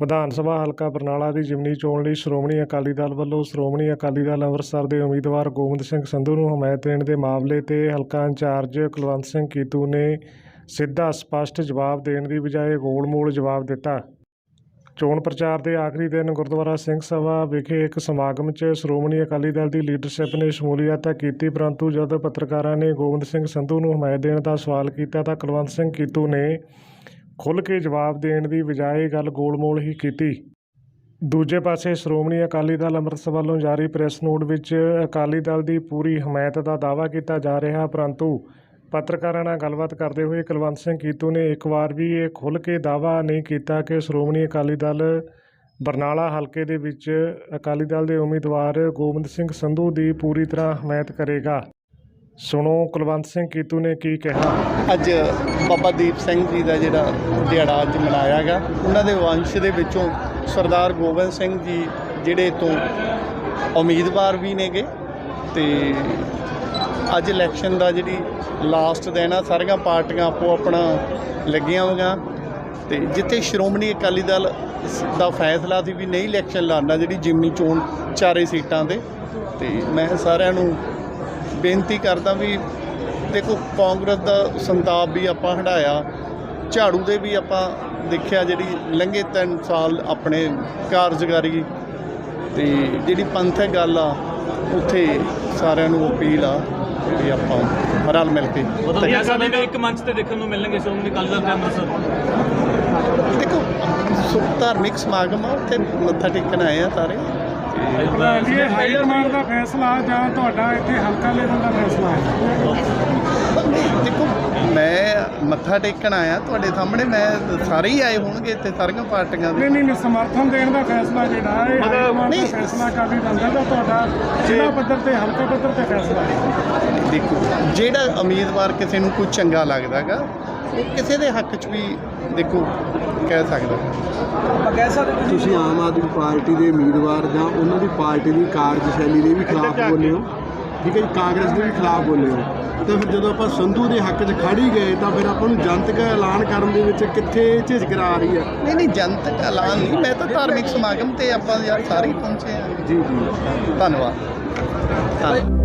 ਵਿਧਾਨ ਸਭਾ ਹਲਕਾ ਬਰਨਾਲਾ ਦੀ ਜਿਮਨੀ ਚੋਣ ਲਈ ਸ਼੍ਰੋਮਣੀ ਅਕਾਲੀ ਦਲ ਵੱਲੋਂ ਸ਼੍ਰੋਮਣੀ ਅਕਾਲੀ ਦਲ ਅੰਮ੍ਰਿਤਸਰ ਦੇ ਉਮੀਦਵਾਰ ਗੋਬਿੰਦ ਸਿੰਘ ਸੰਧੂ ਨੂੰ ਹਮਾਇਤ ਦੇਣ ਦੇ ਮਾਮਲੇ ਤੇ ਹਲਕਾ ਇੰਚਾਰਜ ਕੁਲਵੰਤ ਸਿੰਘ ਕੀਤੂ ਨੇ ਸਿੱਧਾ ਸਪਸ਼ਟ ਜਵਾਬ ਦੇਣ ਦੀ ਬਜਾਏ ਗੋਲ-ਮੋਲ ਜਵਾਬ ਦਿੱਤਾ। ਚੋਣ ਪ੍ਰਚਾਰ ਦੇ ਆਖਰੀ ਦਿਨ ਗੁਰਦੁਆਰਾ ਸਿੰਘ ਸਭਾ ਵਿਖੇ ਇੱਕ ਸਮਾਗਮ 'ਚ ਸ਼੍ਰੋਮਣੀ ਅਕਾਲੀ ਦਲ ਦੀ ਲੀਡਰਸ਼ਿਪ ਨੇ ਸ਼ਮੂਲੀਅਤ ਤਾਂ ਕੀਤੀ, ਪਰੰਤੂ ਜਦ ਪੱਤਰਕਾਰਾਂ ਨੇ ਗੋਬਿੰਦ ਸਿੰਘ ਸੰਧੂ ਨੂੰ ਹਮਾਇਤ ਦੇਣ ਦਾ ਸਵਾਲ ਕੀਤਾ ਤਾਂ ਕੁਲਵੰਤ ਸਿੰਘ ਕੀਤੂ ਨੇ ਖੁੱਲ੍ਹ ਕੇ ਜਵਾਬ ਦੇਣ ਦੀ ਬਜਾਏ ਗੱਲ ਗੋਲ-ਮੋਲ ਹੀ ਕੀਤੀ। ਦੂਜੇ ਪਾਸੇ ਸ਼੍ਰੋਮਣੀ ਅਕਾਲੀ ਦਲ ਅੰਮ੍ਰਿਤਸਰ ਵੱਲੋਂ ਜਾਰੀ ਪ੍ਰੈਸ ਨੋਟ ਵਿੱਚ ਅਕਾਲੀ ਦਲ ਦੀ ਪੂਰੀ ਹਮਾਇਤ ਦਾ ਦਾਅਵਾ ਕੀਤਾ ਜਾ ਰਿਹਾ, ਪਰੰਤੂ ਪੱਤਰਕਾਰਾਂ ਨਾਲ ਗੱਲਬਾਤ ਕਰਦੇ ਹੋਏ ਕੁਲਵੰਤ ਸਿੰਘ ਕੀਤੂ ਨੇ ਇੱਕ ਵਾਰ ਵੀ ਇਹ ਖੁੱਲ੍ਹ ਕੇ ਦਾਅਵਾ ਨਹੀਂ ਕੀਤਾ ਕਿ ਸ਼੍ਰੋਮਣੀ ਅਕਾਲੀ ਦਲ ਬਰਨਾਲਾ ਹਲਕੇ ਦੇ ਵਿੱਚ ਅਕਾਲੀ ਦਲ ਦੇ ਉਮੀਦਵਾਰ ਗੋਬਿੰਦ ਸਿੰਘ ਸੰਧੂ ਦੀ ਪੂਰੀ ਤਰ੍ਹਾਂ ਹਮਾਇਤ ਕਰੇਗਾ। ਸੁਣੋ ਕੁਲਵੰਤ ਸਿੰਘ ਕੀਤੂ ਨੇ ਕੀ ਕਿਹਾ? ਅੱਜ ਬਾਬਾ ਦੀਪ ਸਿੰਘ ਜੀ ਦਾ ਜਿਹੜਾ ਦਿਹਾੜਾ ਅੱਜ ਮਨਾਇਆ ਗਿਆ, ਉਹਨਾਂ ਦੇ ਵੰਸ਼ ਦੇ ਵਿੱਚੋਂ ਸਰਦਾਰ ਗੋਬਿੰਦ ਸਿੰਘ ਜੀ ਜਿਹੜੇ ਤੋਂ ਉਮੀਦਵਾਰ ਵੀ ਨੇਗੇ ਤੇ ਅੱਜ ਇਲੈਕਸ਼ਨ ਦਾ ਜਿਹੜੀ ਲਾਸਟ ਦਿਨ ਆ, ਸਾਰੀਆਂ ਪਾਰਟੀਆਂ ਆਪੋ ਆਪਣਾ ਲੱਗੀਆਂ ਹੋਈਆਂ ਤੇ ਜਿੱਥੇ ਸ਼੍ਰੋਮਣੀ ਅਕਾਲੀ ਦਲ ਸ- ਦਾ ਫੈਸਲਾ ਸੀ ਵੀ ਨਹੀਂ ਇਲੈਕਸ਼ਨ ਲੜਨਾ, ਜਿਹੜੀ ਜਿਮਨੀ ਚੋਣ ਚਾਰੇ ਸੀਟਾਂ ਤੇ ਤੇ ਮੈਂ ਸਾਰਿਆਂ ਨੂੰ ਬੇਨਤੀ ਕਰਦਾ ਵੀ ਦੇਖੋ ਕਾਂਗਰਸ ਦਾ ਸੰਤਾਪ ਵੀ ਆਪਾਂ ਹਟਾਇਆ ਝਾੜੂ ਦੇ ਵੀ ਆਪਾਂ ਦੇਖਿਆ ਜਿਹੜੀ ਲੰਘੇ 3 ਸਾਲ ਆਪਣੇ ਕਾਰਜਕਾਰੀ ਤੇ ਜਿਹੜੀ ਪੰਥਕ ਗੱਲ ਆ ਉੱਥੇ ਸਾਰਿਆਂ ਨੂੰ ਅਪੀਲ ਆ ਜਿਹੜੀ ਆਪਾਂ ਰਲ ਮਿਲ ਕੇ ਸਾਡੇ ਵੀ ਇੱਕ ਮੰਚ ਤੇ ਦੇਖਣ ਨੂੰ ਮਿਲਣਗੇ ਸ਼੍ਰੋਮਣੀ ਅਕਾਲੀ ਦਲ ਤੇ ਅੰਮ੍ਰਿਤਸਰ? ਦੇਖੋ ਸੁ ਧਾਰਮਿਕ ਸਮਾਗਮ ਆ ਉੱਥੇ ਮੱਥਾ ਟੇਕਣ ਆਏ ਆ ਸਾਰੇ। ਇਹ ਹਾਈ ਕਮਾਂਡ ਦਾ ਫੈਸਲਾ ਜਾਂ ਤੁਹਾਡਾ ਇੱਥੇ ਹਲਕਾ ਲੈਵਲ ਦਾ ਫੈਸਲਾ ਹੈ? ਦੇਖੋ ਮੈਂ ਮੱਥਾ ਟੇਕਣ ਆਇਆ ਤੁਹਾਡੇ ਸਾਹਮਣੇ ਮੈਂ ਸਾਰੇ ਹੀ ਆਏ ਹੋਣਗੇ ਇੱਥੇ ਸਾਰੀਆਂ ਪਾਰਟੀਆਂ ਦੇ। ਨਹੀਂ ਨਹੀਂ ਸਮਰਥਨ ਦੇਣ ਦਾ ਫੈਸਲਾ ਜਿਹੜਾ ਹੈ ਨਹੀਂ। ਫੈਸਲਾ ਅਕਾਲੀ ਦਲ ਦਾ ਤਾਂ ਤੁਹਾਡਾ ਜ਼ਿਲ੍ਹਾ ਪੱਧਰ ਤੇ ਹਲਕਾ ਪੱਧਰ ਤੇ ਫੈਸਲਾ ਹੈ। ਦੇਖੋ ਜਿਹੜਾ ਉਮੀਦਵਾਰ ਕਿਸੇ ਨੂੰ ਕੋਈ ਚੰਗਾ ਲੱਗਦਾਗਾ ਉਹ ਕਿਸੇ ਦੇ ਹੱਕ 'ਚ ਵੀ ਦੇਖੋ ਕਹਿ ਸਕਦਾ। ਤੁਸੀਂ ਆਮ ਆਦਮੀ ਪਾਰਟੀ ਦੇ ਉਮੀਦਵਾਰ ਜਾਂ ਉਹਨਾਂ ਦੀ ਪਾਰਟੀ ਦੀ ਕਾਰਜਸ਼ੈਲੀ ਦੇ ਵੀ ਖਿਲਾਫ ਬੋਲੇ ਹੋ ਠੀਕ ਹੈ ਜੀ ਕਾਂਗਰਸ ਦੇ ਵੀ ਖਿਲਾਫ ਬੋਲੇ ਹੋ ਤਾਂ ਫਿਰ ਜਦੋਂ ਆਪਾਂ ਸੰਧੂ ਦੇ ਹੱਕ 'ਚ ਖੜ ਹੀ ਗਏ ਤਾਂ ਫਿਰ ਆਪਾਂ ਨੂੰ ਜਨਤਕ ਐਲਾਨ ਕਰਨ ਦੇ ਵਿੱਚ ਕਿੱਥੇ ਝਿਜਕ ਆ ਰਹੀ ਹੈ? ਨਹੀਂ ਨਹੀਂ ਜਨਤਕ ਐਲਾਨ ਨਹੀਂ। ਮੈਂ ਤਾਂ ਧਾਰਮਿਕ ਸਮਾਗਮ ਤੇ ਆਪਾਂ ਯਾਰ ਸਾਰੇ ਹੀ ਪਹੁੰਚੇ ਆ ਜੀ ਜੀ। ਧੰਨਵਾਦ। ਧੰਨਵਾਦ।